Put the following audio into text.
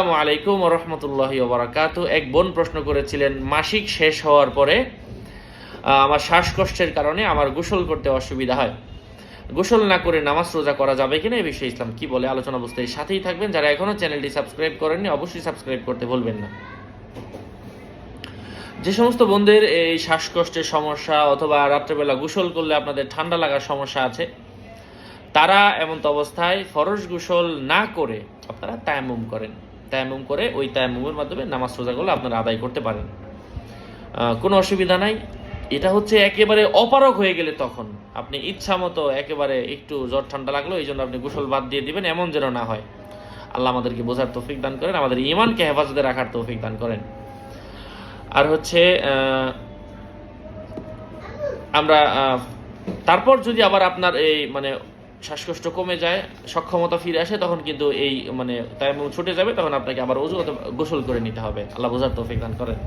আসসালামু আলাইকুম রহমতুল্লাহ বারাকাত এক বোন প্রশ্ন করেছিলেন, মাসিক শেষ হওয়ার পরে আমার শ্বাসকষ্টের কারণে আমার গোসল করতে অসুবিধা হয়। গোসল না করে নামাজ রোজা করা যাবে কিনা এই বিষয়ে ইসলাম কি বলে আলোচনা বুঝতে সাথেই থাকবেন। যারা চ্যানেলটি সাবস্ক্রাইব করেননি, অবশ্যই সাবস্ক্রাইব করতে ভুলবেন না। যে সমস্ত বন্ধুদের এই শ্বাসকষ্টের সমস্যা অথবা রাত্রেবেলা গোসল করলে আপনাদের ঠান্ডা লাগার সমস্যা আছে, তারা এমন্ত অবস্থায় ফরজ গোসল না করে আপনারা তায়াম্মুম করেন। তায়াম্মুম করে ওই তায়ামুমের মাধ্যমে নামাজ সোজাগুলো আপনারা আদায় করতে পারেন। কোনো অসুবিধা নাই। এটা হচ্ছে একেবারে অপারক হয়ে গেলে তখন। আপনি ইচ্ছা মতো একেবারে একটু জ্বর ঠান্ডা লাগল, এই জন্য আপনি গোসল বাদ দিয়ে দিবেন, এমন যেন না হয়। আল্লাহ আমাদেরকে বোঝার তৌফিক দান করেন, আমাদের ইমানকে হেফাজতে রাখার তৌফিক দান করেন। আর হচ্ছে আমরা তারপর যদি আবার আপনার এই মানে শ্বাসকষ্ট কমে যায়, সক্ষমতা ফিরে আসে, তখন কিন্তু এই মানে তাই ছুটে যাবে, তখন আপনাকে আবার অজু গোসল করে নিতে হবে। আল্লাহ বোঝার তৌফিক দান করেন।